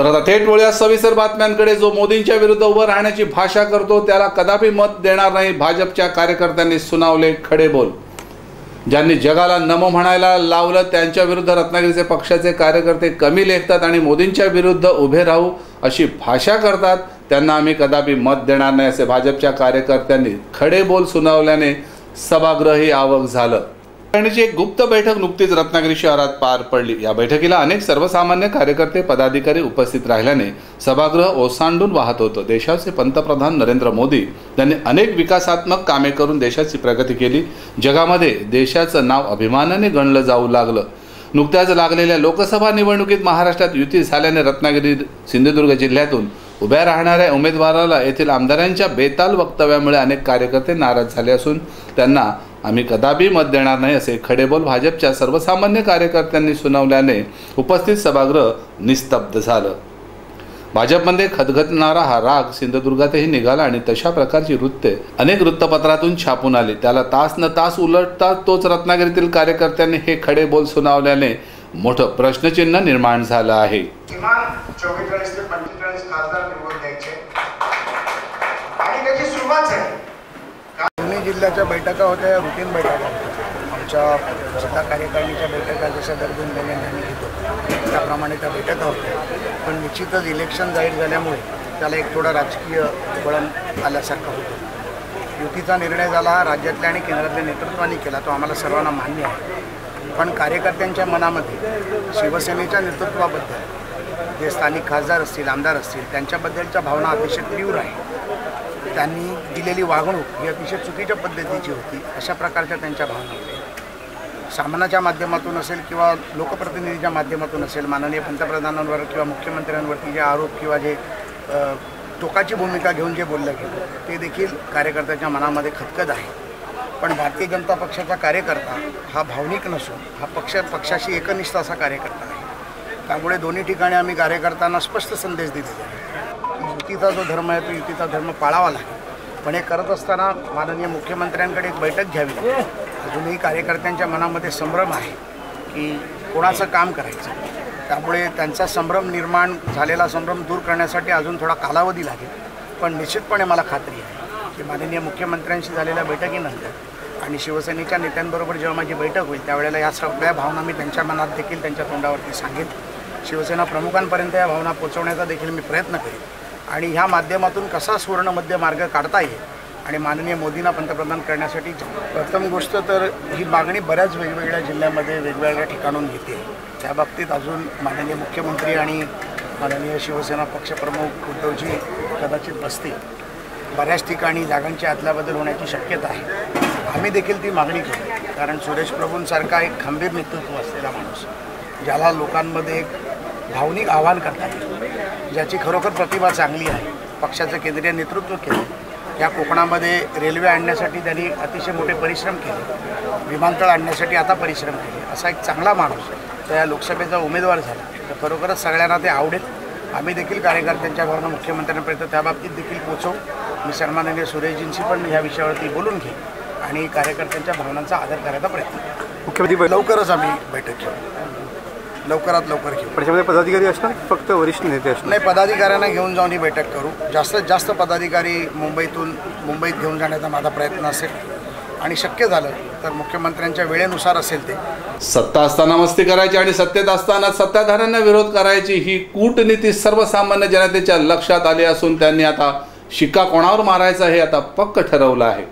तर आता थेट वळूया सविस्तर बातम्यांकडे जो मोदींच्या विरुद्ध उभं राहण्याची भाषा करतो त्याला कदापि मत देणार नाही भाजपच्या कार्यकर्त्यांनी सुनावले खडे बोल. ज्यांनी जगाला नमो म्हणायला लावलं त्यांच्या विरुद्ध रत्नागिरीचे पक्षाचे कार्यकर्ते कमी लेखतात आणि मोदींच्या विरुद्ध उभे राहू अशी भाषा करतात त्यांना आम्ही कदापि मत देणार नाही असे भाजपच्या कार्यकर्त्यांनी खडे बोल सुनावल्याने सभागृही आवक झालं. करण्याची एक गुप्त बैठक नुकतीच रत्नागिरी शहरात पार पडली. या बैठकीला अनेक सर्वसामान्य कार्यकर्ते पदाधिकारी उपस्थित राहिल्याने सभागृह ओसांडून वाहत होतं. देशाचे पंतप्रधान नरेंद्र मोदी यांनी अनेक विकासात्मक कामे करून देशाची प्रगती केली. जगामध्ये देशाचं नाव अभिमानाने गणलं जाऊ लागलं. नुकत्याच लागलेल्या लोकसभा निवडणुकीत महाराष्ट्रात युती झाल्याने रत्नागिरी सिंधुदुर्ग जिल्ह्यातून उभ्या राहणाऱ्या उमेदवाराला येथील आमदारांच्या बेताल वक्तव्यामुळे अनेक कार्यकर्ते नाराज झाले असून त्यांना आम्ही कदापि मत देणार नाही असे खडेबोल भाजपच्या सर्वसामान्य कार्यकर्त्यांनी सुनावल्याने उपस्थित सभागृह निस्तब्ध झालं. भाजपमध्ये खदखदणारा हा राग सिंधुदुर्गातही निघाला आणि तशा प्रकारची वृत्ते अनेक वृत्तपत्रातून छापून आली. त्याला तास न तास उलटता तोच रत्नागिरीतील कार्यकर्त्यांनी हे खडे बोल सुनावल्याने मोठं प्रश्नचिन्ह निर्माण झालं आहे किमान चौवेचाळीस ते पंचेचाळीस खासदार निवडून द्यायचे आणि त्याची सुरुवात झाली दोन्ही जिल्ह्याच्या बैठका होत्या रुटीन बैठका होत्या. आमच्या जिल्हा कार्यकारिणीच्या बैठका जशा दर दोन महिन्यांनी घेतो त्याप्रमाणे त्या बैठका होत्या. पण निश्चितच इलेक्शन जाहीर झाल्यामुळे त्याला एक थोडा राजकीय वळण आल्यासारखं होतं. युतीचा निर्णय झाला राज्यातल्या आणि केंद्रातल्या नेतृत्वाने केला तो आम्हाला सर्वांना मान्य आहे. पण कार्यकर्त्यांच्या मनामध्ये शिवसेनेच्या नेतृत्वाबद्दल जे स्थानिक खासदार असतील आमदार असतील त्यांच्याबद्दलच्या भावना अतिशय तीव्र आहे त्यांनी दिलेली वागणूक ही अतिशय चुकीच्या पद्धतीची होती अशा प्रकारच्या त्यांच्या भावना होत्या. सामनाच्या माध्यमातून असेल किंवा लोकप्रतिनिधीच्या माध्यमातून असेल माननीय पंतप्रधानांवर किंवा मुख्यमंत्र्यांवरती जे आरोप किंवा जे टोकाची भूमिका घेऊन जे बोललं गेलं ते देखील कार्यकर्त्याच्या मनामध्ये खतखत आहे. पण भारतीय जनता पक्षाचा कार्यकर्ता हा भावनिक नसून हा पक्ष पक्षाशी एकनिष्ठ असा कार्यकर्ता आहे. त्यामुळे दोन्ही ठिकाणी आम्ही कार्यकर्त्यांना स्पष्ट संदेश दिलेला आहे युतीचा जो धर्म आहे तो युतीचा धर्म पाळावा लागेल. पण हे करत असताना माननीय मुख्यमंत्र्यांकडे एक बैठक घ्यावी अजूनही कार्यकर्त्यांच्या मनामध्ये संभ्रम आहे की कोणाचं काम करायचं? त्यामुळे त्यांचा संभ्रम निर्माण झालेला संभ्रम दूर करण्यासाठी अजून थोडा कालावधी लागेल. पण निश्चितपणे मला खात्री आहे की माननीय मुख्यमंत्र्यांशी झालेल्या बैठकीनंतर आणि शिवसेनेच्या नेत्यांबरोबर जेव्हा माझी बैठक होईल त्यावेळेला या सगळ्या भावना मी त्यांच्या मनात देखील त्यांच्या तोंडावरती सांगेन. शिवसेना प्रमुखांपर्यंत या भावना पोचवण्याचा देखील मी प्रयत्न करेन. आणि ह्या माध्यमातून कसा सुवर्णमध्य मार्ग काढता येईल? आणि माननीय मोदींना पंतप्रधान करण्यासाठी प्रथम गोष्ट तर ही मागणी बऱ्याच वेगवेगळ्या जिल्ह्यामध्ये वेगवेगळ्या ठिकाणून येते त्या बाबतीत अजून माननीय मुख्यमंत्री आणि माननीय शिवसेना पक्षप्रमुख उद्धवजी कदाचित बसतील. बऱ्याच ठिकाणी जागांची अदलाबदल होण्याची शक्यता आहे. आम्ही देखील ती मागणी करू कारण सुरेश प्रभूंसारखा एक खंबीर नेतृत्व असलेला माणूस ज्याला लोकांमध्ये एक भावनिक आव्हान करता येईल. ज्याची खरोखर प्रतिभा चांगली आहे पक्षाचं केंद्रीय नेतृत्व केलं या कोकणामध्ये रेल्वे आणण्यासाठी त्यांनी अतिशय मोठे परिश्रम केले विमानतळ आणण्यासाठी आता परिश्रम केले. असा एक चांगला माणूस तर या लोकसभेचा उमेदवार झाला. तर खरोखरच सगळ्यांना ते आवडेल. आम्ही देखील कार्यकर्त्यांच्या भावना मुख्यमंत्र्यांपर्यंत त्या बाबतीत देखील पोचवू. मी सन्माननीय सुरेशजींशी पण ह्या विषयावरती बोलून घेईन आणि कार्यकर्त्यांच्या भावनांचा आदर करायचा प्रयत्न. मुख्यमंत्री लवकरच आम्ही बैठक घेऊ. लवकरात लवकर घेऊ. त्याच्यामध्ये पदाधिकारी असणार? की फक्त वरिष्ठ नेते असणार? नाही पदाधिकाऱ्यांना घेऊन जाऊन ही बैठक करू. जास्तीत जास्त पदाधिकारी मुंबईतून मुंबईत घेऊन जाण्याचा माझा प्रयत्न असेल. आणि शक्य झालं तर मुख्यमंत्र्यांच्या वेळेनुसार असेल ते. सत्ता असताना मस्ती करायची आणि सत्तेत असताना सत्ताधाऱ्यांना विरोध करायची ही कूटनीती सर्वसामान्य जनतेच्या लक्षात आली असून त्यांनी आता शिक्का कोणावर मारायचा हे आता पक्क ठरवलं आहे.